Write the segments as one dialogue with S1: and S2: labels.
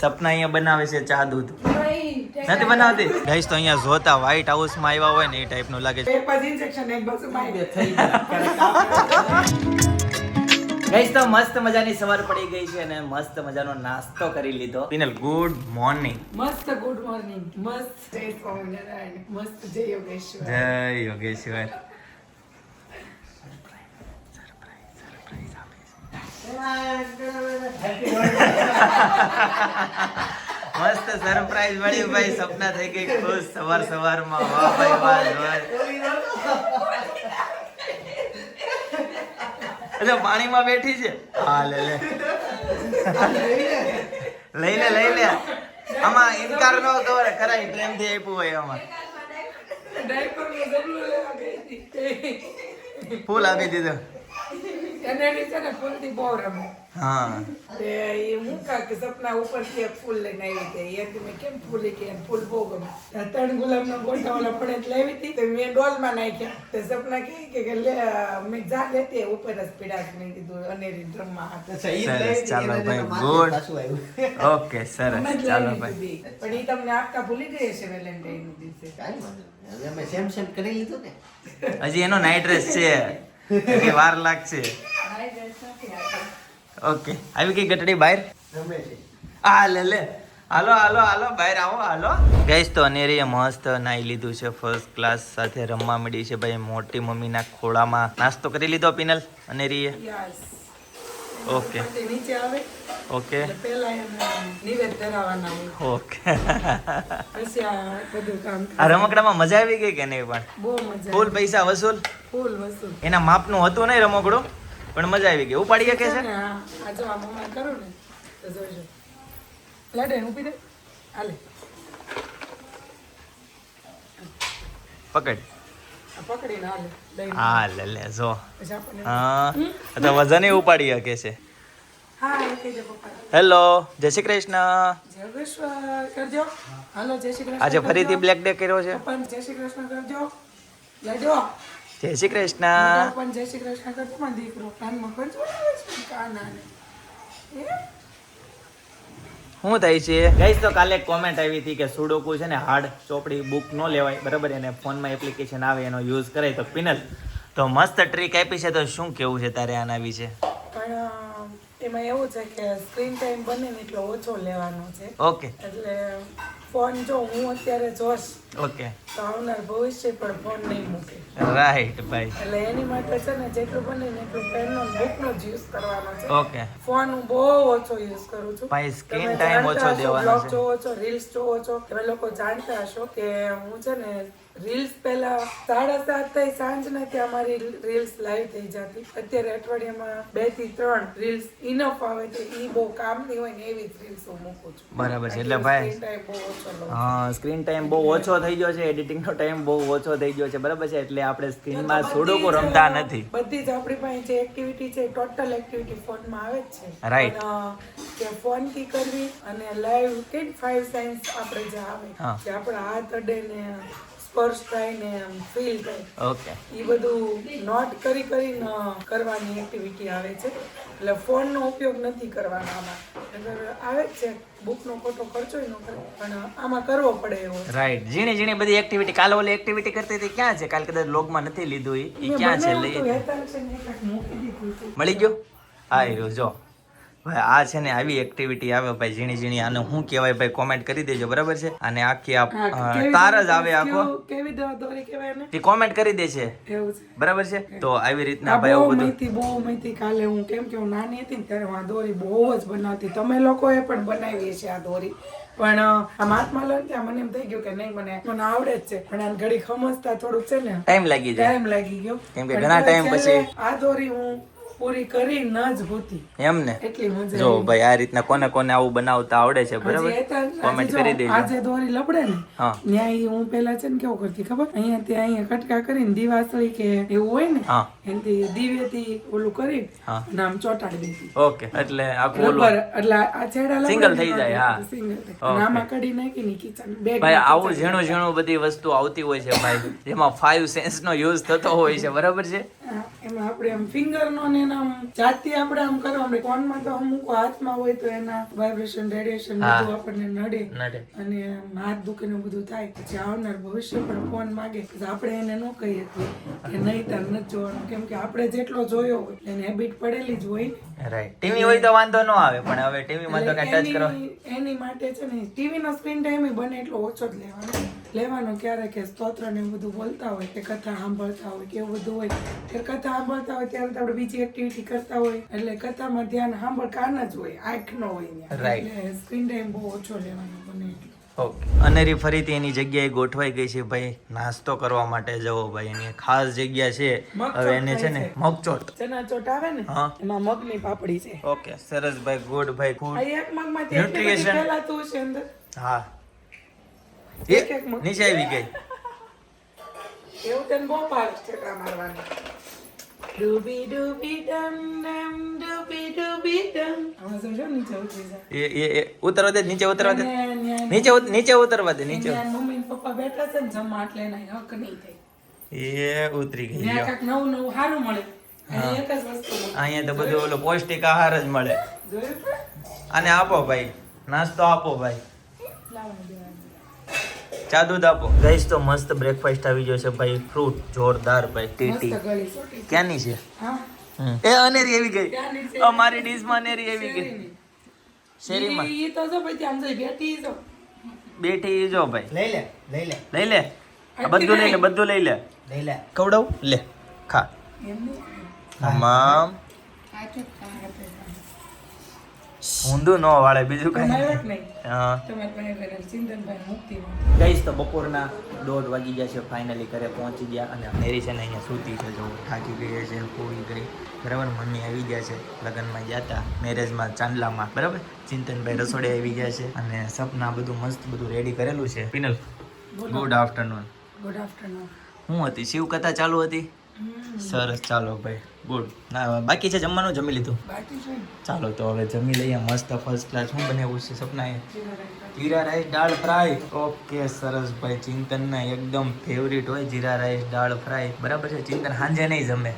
S1: સપના અહીંયા બનાવે છે ચા દૂધ. નથી બનાવતી? ગાઈસ તો અહીંયા જોતા વ્હાઈટ હાઉસમાં આવ્યા હોય ને એ ટાઈપનું લાગે છે. ગાઈસ તો મસ્ત મજાની સવાર પડી ગઈ છે અને મસ્ત મજાનો નાસ્તો કરી લીધો. પિનલ ગુડ મોર્નિંગ
S2: મસ્ત ગુડ મોર્નિંગ મસ્ત. જય સ્વામિનારાયણ. મસ્ત જય યોગેશ્વર.
S1: જય યોગેશ્વર. મસ્ત સરપ્રાઈઝ મળ્યું ભાઈ. સપના થઈ ગઈ. ખુશ સવાર સવારમાં. વાહ ભાઈ વાહ. અચ્છા પાણીમાં બેઠી છે? હા લે લે. લઈ લે લઈ લે આમાં ઇનકાર ન કરે ખરા પ્રેમથી આપ્યું હોય આમાં. ફૂલ આપી દીધું.
S2: એને એની ને ફૂલથી બહુ રમે.
S1: હા.
S2: તે એ હું કાંઈક સપના ઉપરથી એક ફૂલ લઈને આવી હતી એ કે મેં કેમ ફૂલ કે ફૂલ બહુ ગમે. ત્રણ ગુલાબ નો ગોઠા ઓલા પડે એટલે લાવી હતી. તો મેં ડોલમાં નાખ્યા. તે સપના કહે કે કે લે મેં જા લેતી ઉપર જ પીડા મેં કીધું અનેરી હાથ.
S1: સરસ. ચાલો ભાઈ ગુડ. ઓકે સરસ. ચાલો ભાઈ.
S2: પણ એ તમને આપતા ભૂલી ગઈ છે વેલેન્ટાઇન દિવસે.
S1: હજી એનો નાઇટ ડ્રેસ છે. વાર લાગશે. ઓકે આવી ગઈ ગટડી બહાર? હા લે લે. હાલો હાલો હાલો, બહાર આવો, હાલો. ગઈશ મસ્ત નાઈ લીધું છે. ફર્સ્ટ ક્લાસ સાથે રમવા મળી છે ભાઈ. મોટી મમ્મીના ખોળામાં નાસ્તો કરી લીધો, પિનલ? અનેરીએ?
S2: Yes.
S1: ઓકે
S2: નીચે આવે
S1: ઓકે
S2: પહેલા નિવેદ ધરાવવાના
S1: ઓકે
S2: પછી આ બધું કામ
S1: આ રમકડામાં મજા આવી ગઈ કે નહીં પણ
S2: બહુ મજા
S1: ફૂલ પૈસા વસૂલ
S2: ફૂલ વસૂલ
S1: એના માપનું હતું નહીં રમકડું પણ મજા આવી ગઈ ઉપાડી કે છે
S2: આ આ જો આ મમ્મા કરું ને તો જોજો લડે ઊભી દે હાલે
S1: પકડ હા લે લે જો. હા. તો વજન ઉપાડી શકે છે.
S2: એ
S1: હેલો જય શ્રી કૃષ્ણ. આજે ફરીથી બ્લેક ડે કર્યો છે?
S2: જય શ્રી કૃષ્ણ કરજો. લેજો
S1: જય શ્રી કૃષ્ણ.
S2: જય શ્રી કૃષ્ણ કરજો દીકરો. કાનમાં કરજો કાનાને. એ
S1: શું થાય છે? ગઈસ તો કાલે કોમેન્ટ આવી હતી કે સુડોકુ છે ને હાર્ડ ચોપડી બુક ન લેવાય. બરાબર? એને ફોનમાં એપ્લિકેશન આવે એનો યુઝ કરે તો પિનલ. તો મસ્ત ટ્રીક આપી છે. તો શું કેવું છે તારે આના વિશે?
S2: પણ એમાં એવું છે કે સ્ક્રીન ટાઈમ બને ને એટલો ઓછો લેવાનો છે.
S1: ઓકે
S2: એટલે ફોન જો હું અત્યારે જોશ
S1: ઓકે.
S2: તો આવનાર ભવિષ્ય પણ ફોન નહીં મૂકે.
S1: રાઈટ ભાઈ.
S2: એટલે એની માટે છે ને જેટલું બને ને એટલું પેનનો બુકનો જ યુઝ કરવાનો છે.
S1: ઓકે.
S2: ફોન હું બહુ ઓછો યુઝ કરું છું.
S1: ભાઈ સ્ક્રીન
S2: ટાઈમ
S1: ઓછો દેવાનો છે.
S2: બ્લોગ જોવો છો રીલ્સ જોવો છો તમે લોકો જાણતા હશો કે હું છે ને રીલ્સ પહેલા સાડા સાત થઈ સાંજના ત્યાં અમારી રીલ્સ લાઈવ થઈ જતી. અત્યારે અઠવાડિયામાં બેથી ત્રણ રીલ્સ ઇનફ આવે છે ઈ બહુ કામની હોય ને એવી રીલ્સ હું મૂકું છું.
S1: બરાબર છે એટલે ભાઈ હા સ્ક્રીન ટાઈમ બહુ ઓછો થઈ ગયો છે એડિટિંગનો ટાઈમ બહુ ઓછો થઈ ગયો છે બરાબર છે એટલે આપણે સ્ક્રીનમાં સુડોકુ રમતા નથી.
S2: બધી જ આપણી પાસે જે એક્ટિવિટી છે ટોટલ એક્ટિવિટી ફોનમાં આવે જ છે. રાઈટ કે ફોનથી કરવી અને લાઈવ કે ફાઈવ સાયન્સ આપણે જે આવે. કે આપણા હાથ અડે ને સ્પર્શ થાય ને ફીલ થાય.
S1: ઓકે
S2: એ બધું નોટ કરી કરીને કરવાની એક્ટિવિટી આવે છે. એટલે ફોનનો ઉપયોગ નથી કરવાનો આમાં. અગર આવે જ છે બુકનો ખોટો ખર્ચો ન કરે પણ આમાં કરવો પડે એવો
S1: રાઈટ જીણી જીણી બધી એક્ટિવિટી કાલે ઓલી એક્ટિવિટી કરતી હતી ક્યાં છે? કાલે કદાચ લોગમાં નથી લીધું ઈ. ક્યાં છે? લઈ. મળી ગયો? હા એ જો. ભાઈ આ છે ને આવી એક્ટિવિટી આવે ભાઈ ઝીણી ઝીણી. આને શું કહેવાય ભાઈ કોમેન્ટ કરી દેજો બરાબર છે? અને આખી તાર જ આવે આખો.
S2: કેવી દોરી કહેવાય ને
S1: તે કોમેન્ટ કરી દે છે. બરાબર છે? તો આવી રીતના ભાઈ
S2: બહુ
S1: આવું બધું
S2: બહુ મહીતી કાલે હું કેમ કે હું નાની હતી ને ત્યારે હું આ દોરી બહુ જ બનાવતી. તમે લોકોએ પણ બનાવી છે આ દોરી. પણ અ, આ મહાત્મા લઈને ત્યાં મને એમ થઈ ગયું કે નહીં મને મને આવડે જ છે. પણ આ ઘડી ખમસતા થોડુંક છે ને
S1: ટાઈમ લાગી જાય.
S2: ટાઈમ લાગી ગયો.
S1: કેમ કે ઘણા
S2: ટાઈમ
S1: પછી-
S2: આ દોરી હું પૂરી કરી ન જ હોતી.
S1: એમ ને?
S2: એટલી મજા
S1: જો ભાઈ આ રીતના કોને કોને આવું બનાવતા આવડે છે બરાબર? કોમેન્ટ કરી દેજો.
S2: આજે દોરી લપડે ને ત્યાં હું પેલા છે ને કેવું કરતી ખબર? અહીંયા ત્યાં અહીંયા કટકા કરીને દીવાસળી કે એવું હોય ને એનાથી દીવેથી ઓલું કરી નામ ચોટાડી દેતી.
S1: ઓકે એટલે આખું ઓલું
S2: એટલે આ છેડા સિંગલ
S1: થઈ જાય, હા.
S2: સિંગલ નામ અને નાખી ની કિચન બે
S1: ભાઈ આવું ઝીણું ઝીણું બધી વસ્તુ આવતી હોય છે ભાઈ. જેમાં ફાઈવ સેન્સ નો યુઝ થતો હોય છે બરાબર છે?
S2: એમાં આપણે એમ ફિંગર નો ને ફોન આમ જાતથી આપણે આમ કરો આપણે ફોનમાં તો અમુક હાથમાં હોય તો એના વાઇબ્રેશન રેડિયેશન બધું આપણને નડે. અને હાથ દુખે ને બધું થાય. પછી આવનાર ભવિષ્ય પણ ફોન માગે. આપણે એને ન કહીએ કે નહીં તાર નથી જોવાનું. કેમ કે આપણે જેટલો જોયો હોય એને હેબિટ પડેલી જ હોય. ને
S1: રાઈટ ટીવી હોય તો વાંધો ન આવે પણ હવે ટીવી માં તો કઈ ટચ કરો.
S2: એની એની માટે છે ને ટીવી નો સ્ક્રીન ટાઈમ બને એટલો ઓછો જ લેવાનો. લેવાનો ક્યારે કે સ્તોત્ર ને એવું બધું બોલતા હોય કે કથા સાંભળતા હોય કે એવું બધું હોય. ત્યારે કથા સાંભળતા હોય ત્યારે આપણે બીજી એક્ટિવિટી કરતા હોય. એટલે કથામાં ધ્યાન સાંભળ કાન જ હોય આંખ ન હોય એટલે સ્ક્રીન ટાઈમ બહુ ઓછો લેવાનો બને એટલો.
S1: ઓકે અનેરી ફરીથી એની જગ્યાએ ગોઠવાઈ ગઈ છે ભાઈ. નાસ્તો કરવા માટે જવો ભાઈ. એની ખાસ જગ્યા છે. હવે એને છે ને મગચોટ.
S2: ચના ચોટ આવે ને. એમાં મગની પાપડી છે.
S1: ઓકે સરસ ભાઈ. ગુડ ભાઈ. ફૂડ
S2: એક મગમાંથી અંદર.
S1: હા. નીચે આવી ગઈ.
S2: એવું તને બહુ ભાવે છે મારવાની. ડૂબી ડૂબી ડમ ડમ ડૂબી ડૂબી ડમ. આમાં સમજો નીચે ઉતરી જાય
S1: એ એ એ ઉતરવા દે નીચે ઉતરવા દે. નીચે નીચે ઉતરવા દે નીચે.
S2: મમ્મી પપ્પા બેઠા છે ને જમવા એટલે એના હક નહીં થાય.
S1: એ ઉતરી ગઈ.
S2: કાંઈક નવું સારું મળે.
S1: અહીંયા તો બધું ઓલો પૌષ્ટિક આહાર જ મળે. અને આપો ભાઈ નાસ્તો આપો ભાઈ. ચા દૂધ આપો. ગઈશ તો મસ્ત બ્રેકફાસ્ટ આવી ગયો છે ભાઈ. ફ્રૂટ જોરદાર ભાઈ. ટીટી. ક્યાંની છે? એ અનેરી એવી ગઈ? અમારી ડીશમાં અનેરી એવી ગઈ. શેરીમાં?
S2: ઈ- ઈ તો જો પછી આમ જોઈ બેઠી જો.
S1: બેઠી જો ભાઈ.
S3: લઈ લે લઈ લે.
S1: લઈ લે. આ બધું લઈ લે બધું લઈ લે.
S3: લઈ લે.
S1: કવડાવ લે ખા.
S2: એમ નહીં. આ તો કાંઈ હતું.
S1: ઊંધું ન વાળે બીજું કઈ? હા. ગઈશ તો બપોરના દોઢ વાગી ગયા છે ફાઇનલી ઘરે પહોંચી ગયા અને મેરી છે ને અહીંયા સૂતી છે જો થાકી ગઈ છે પૂરી ગઈ. બરાબર મમ્મી આવી ગયા છે લગ્નમાં ગયા હતા મેરેજમાં ચાંદલામાં. બરાબર? ચિંતનભાઈ રસોડે આવી ગયા છે અને સપના બધું મસ્ત બધું રેડી કરેલું છે. Pinal good afternoon
S2: good afternoon
S1: શું હતી? શિવ કથા ચાલુ હતી? સરસ ચાલો ભાઈ. ગુડ ના બાકી છે જમવાનું? જમી લીધું?
S2: બાકી છે. ને?
S1: ચાલો તો હવે જમી લઈએ. મસ્ત ફર્સ્ટ ક્લાસ શું બનાવ્યું છે સપનાએ?
S2: Jeera rice.
S1: Dal fry. Okay સરસ ભાઈ. ચિંતનના એકદમ ફેવરિટ હોય જીરા રાઈસ દાળ ફ્રાય. બરાબર છે? ચિંતન સાંજે નહીં જમે.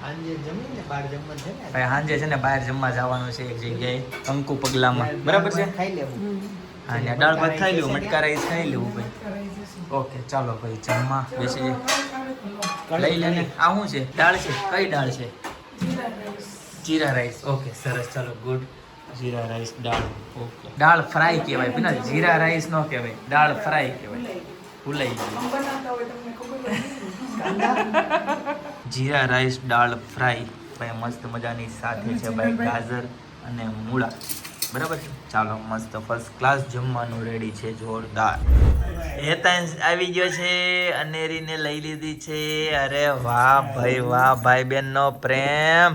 S3: સાંજે જમીને બહાર જમવા છે ને?
S1: ભાઈ સાંજે છે ને બહાર જમવા જવાનું છે એક જગ્યાએ. કંકુ પગલામાં. બરાબર છે?
S3: ખાઈ લેવું.
S1: હા ને દાળ ભાત ખાઈ લેવું મટકા રાઈસ ખાઈ લેવું ભાઈ. ઓકે ચાલો ભાઈ જમવા બેસી લઈ લેને. આ શું છે? દાળ છે? કઈ દાળ છે? જીરા રાઈસ. ઓકે સરસ. ચાલો ગુડ. જીરા રાઈસ દાળ. ઓકે. દાળ ફ્રાય કહેવાય. પેલા જીરા રાઈસ નો કહેવાય. દાળ ફ્રાય કહેવાય. ભૂલાઈ ગયું. જીરા રાઈસ દાળ ફ્રાય. ભાઈ મસ્ત મજાની સાથે છે ભાઈ ગાજર અને મૂળા. બરાબર છે? ચાલો મસ્ત ફર્સ્ટ ક્લાસ જમવાનું રેડી છે જોરદાર. હેતાંશ આવી ગયો છે અનેરીને લઈ લીધી છે. અરે વાહ ભાઈ વાહ ભાઈ બેન નો પ્રેમ.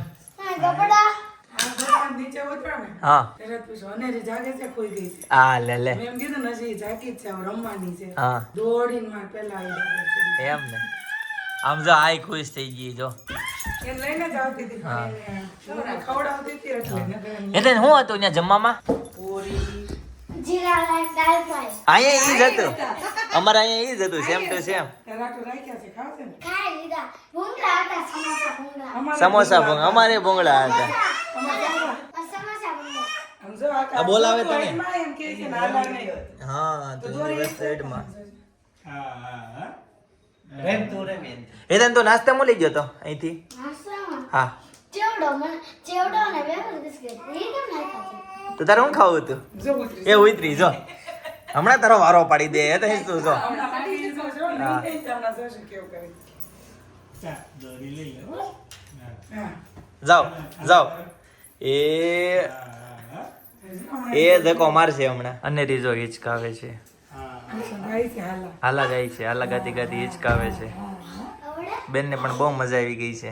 S1: હા? આ લે લે.
S2: એમ ને.
S1: આમ જો આઈ ખુશ થઈ ગઈ જો.
S2: એને લઈને જ આવતી હતી
S1: હા.
S2: પણ એને. મને ખવડાવતી હતી એટલે
S1: શું હતું ત્યાં જમવામાં
S2: પૂરી
S4: જીરા રાઈસ દાળ ફ્રાય
S1: અહીંયા ઈ જ હતું. અમારે અહીંયા ઈ જ હતું સેમ ટુ સેમ
S2: રાટો રાખ્યા છે ખાવશે ને?
S4: ખાઈ લીધા ભૂંગળા હતા સમોસા ભૂંગળા.
S2: અમારે
S1: સમોસા ભૂંગ અમારે ભૂંગળા હતા. બોલાવે તને. હા તો સાઈડમાં
S3: રેમ તું રેમ
S1: એ તને તો નાસ્તા લઈ ગયો તો અહીંથી? હા. તો તારે હું ખાવું હતું? એ ઉતરી જો. હમણાં તારો વારો પાડી દે એ તો તું જો. જાઓ જાઓ. એ એ ધક્કો મારશે હમણાં. અને રીઝો હિચકાવે છે.
S2: હાલા
S1: ગાય છે હાલા ગાતી ગાતી હિચકાવે છે. બેનને પણ બહુ મજા આવી ગઈ છે?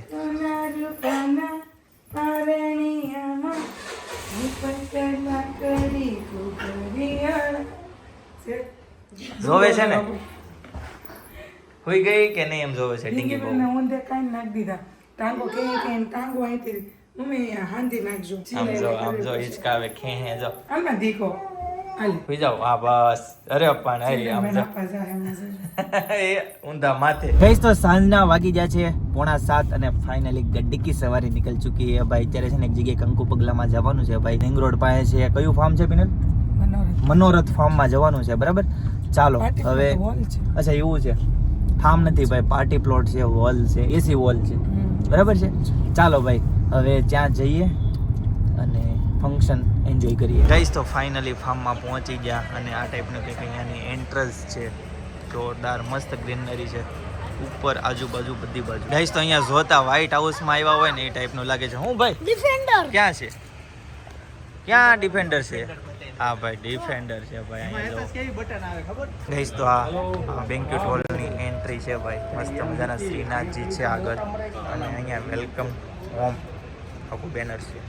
S1: જોવે છે ને? હોઈ ગઈ કે નહીં એમ જોવે છે ડીંગી બહુ?
S2: ઊંધે કાઈ નાખ દીધા. ટાંગો કે કે ટાંગો અહીંથી. મમ્મી હાંધી નાખજો.
S1: આમ જો આમ જો હિચકાવે ખે હે જો.
S2: આમાં દીકો
S1: જાવ અરે પણ તો સાંજના વાગી ગયા છે. પોણા સાત અને ફાઇનલી ગડ્ડી કી સવારી ચૂકી છે. ભાઈ અત્યારે છે ને એક જગ્યાએ કંકુ પગલામાં જવાનું છે. ભાઈ રિંગ રોડ પાસે કયું ફાર્મ છે પિનલ?
S2: મનોરથ.
S1: ફાર્મમાં જવાનું છે બરાબર? ચાલો હવે અચ્છા એવું છે. ફાર્મ નથી ભાઈ પાર્ટી પ્લોટ છે હોલ છે એસી હોલ છે. બરાબર છે? ચાલો ભાઈ હવે ત્યાં જઈએ અને ફંક્શન એન્જોય કરીએ. ગાઈસ તો ફાઇનલી ફાર્મમાં પહોંચી ગયા અને આ ટાઈપનું કંઈક અહીંયાની એન્ટ્રન્સ છે. જોરદાર મસ્ત ગ્રીનરી છે. ઉપર આજુબાજુ બધી બાજુ. ગાઈસ તો અહીંયા જોતા વ્હાઇટ હાઉસમાં આવ્યા હોય ને એ ટાઈપનું લાગે છે. હું ભાઈ?
S4: ડિફેન્ડર
S1: ક્યાં છે? ક્યાં ડિફેન્ડર છે? હા ભાઈ ડિફેન્ડર છે ભાઈ અહીંયા જો.
S3: કેવી બટન આવે ખબર
S1: ગઈશ તો આ બેન્ક્યુટ હોલની એન્ટ્રી છે ભાઈ. મસ્ત મજાના શ્રીનાથજી છે આગળ. અને અહીંયા વેલકમ હોમ આખું બેનર છે.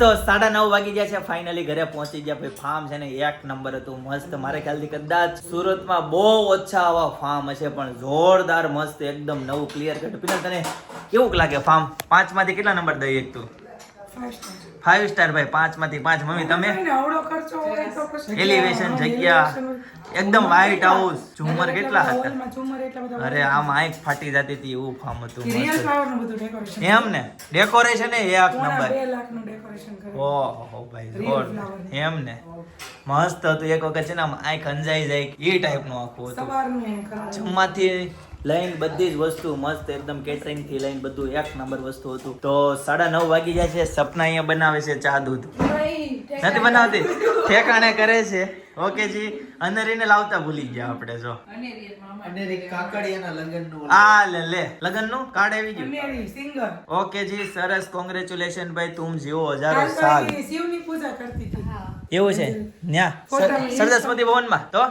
S1: તો સાડા નવ વાગી ગયા છે. ફાઇનલી ઘરે પહોંચી ગયા. ભાઈ ફાર્મ છે ને, એક નંબર હતું. મસ્ત. મારે ખ્યાલથી કદાચ સુરતમાં બહુ ઓછા આવા ફાર્મ હશે, પણ જોરદાર મસ્ત, એકદમ નવું ક્લિયર કટ પિનલ તને કેવું લાગે ફાર્મ પાંચમાંથી કેટલા નંબર દઈ એક તું? ફાઈવ સ્ટાર ભાઈ પાંચમાંથી પાંચ. મમ્મી તમે? એલિવેશન જગ્યા. એકદમ વ્હાઈટ હાઉસ
S2: ઝુમર
S1: કેટલા હતા? અરે આમ આંખ ફાટી જતી હતી. એવું ફાર્મ હતું
S2: નું ડેકોરેશન
S1: એમ ને ડેકોરેશન એક નંબર ઓહો ભાઈ એમ ને. મસ્ત હતું. એક વખત છે ને આમ આંખ અંજાઈ જાય. એ ટાઈપનું આખું હતું. જમવાથી લઈને બધી જ વસ્તુ મસ્ત એકદમ કેટરિંગથી લઈને બધું એક નંબર વસ્તુ હતું. તો સાડા નવ વાગી જાય છે સપના અહીંયા બનાવે છે ચા દૂધ. નથી બનાવતી? ઠેકાણે કરે છે. ઓકે જી અંદર એને લાવતા ભૂલી ગયા આપણે જો. આ લે લે. લગનનું કાર્ડ આવી ગયું? ઓકે જી સરસ. કોંગ્રેચ્યુલેશન ભાઈ તુમ જીવો હજારો સાલ.
S2: શિવની પૂજા કરતી હતી.
S1: એવું છે? ન્યા.
S2: ફોટામાં
S1: સરસ્વતી ભવનમાં? તો.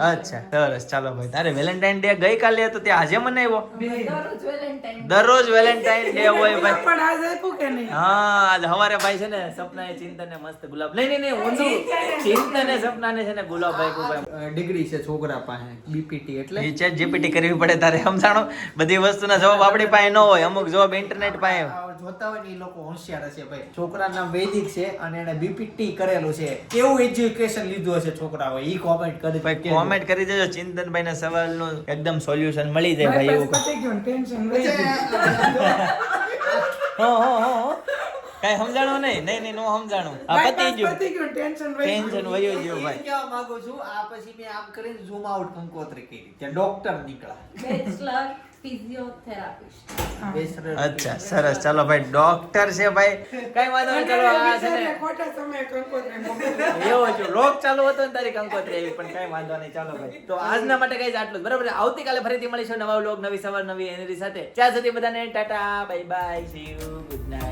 S1: અચ્છા સરસ. ચાલો ભાઈ તારે વેલેન્ટાઇન ડે ગઈકાલે હતો તે આજે મનાવ્યો. દરરોજ વેલેન્ટાઇન ડે હોય ભાઈ.
S2: પણ આજે આપ્યું કે નહીં?
S1: હા આજ હવારે ભાઈ છે ને સપનાએ ચિંતને મસ્ત ગુલાબ. નહીં નહીં નહીં ઊંધું સપના ને છે. ને ગુલાબ આપ્યું ભાઈ.
S3: ડિગ્રી છે છોકરા પાસે બીપીટી એટલે?
S1: એ ચેટ જીપીટી કરવી પડે તારે સમજાણો? બધી વસ્તુના જવાબ આપણી પાસે ન હોય અમુક જવાબ ઇન્ટરનેટ પાસે.
S3: જોતા હોય ને એ લોકો હોશિયાર હશે ભાઈ. છોકરા નામ વૈદિક છે અને એને બીપીટી કરેલું છે. કેવું એજ્યુકેશન લીધું હશે છોકરા હોય ઈ કોમેન્ટ કરી
S1: ભાઈ કોમેન્ટ કરી દેજો ચિંતનભાઈ ના સવાલનું એકદમ સોલ્યુશન મળી જાય ભાઈ એવું
S2: ટેન્શન વહી
S1: હો હો હો હો. કાંઈ સમજાણું નહીં? નહીં નહીં નો સમજાણું. આ પતી ગયું.
S2: પતી ગયું ટેન્શન વહી ગયું.
S1: ટેન્શન વયું ગયું ભાઈ.
S3: કેવા માંગુ છું આ પછી મેં આમ કરીને ઝૂમ આઉટ કંકોત્રી કરી. ત્યાં ડોક્ટર નીકળ્યા.
S5: બેચલર
S1: અચ્છા સરસ. ચાલો ભાઈ ડોક્ટર છે ભાઈ. કઈ વાંધો નહીં ચાલો આ છે ને.
S2: ખોટા સમયે કંકોત્રી
S1: એવો છે રોગ ચાલુ હતો ને તારી કંકોત્રી આવી પણ કઈ વાંધો નહીં ચાલો ભાઈ. તો આજના માટે કઈ આટલું બરાબર આવતીકાલે ફરીથી મળીશું નવા વ્લોગ નવી સવાર નવી એનર્જી સાથે. ત્યાં સુધી બધાને tata bye bye see you good night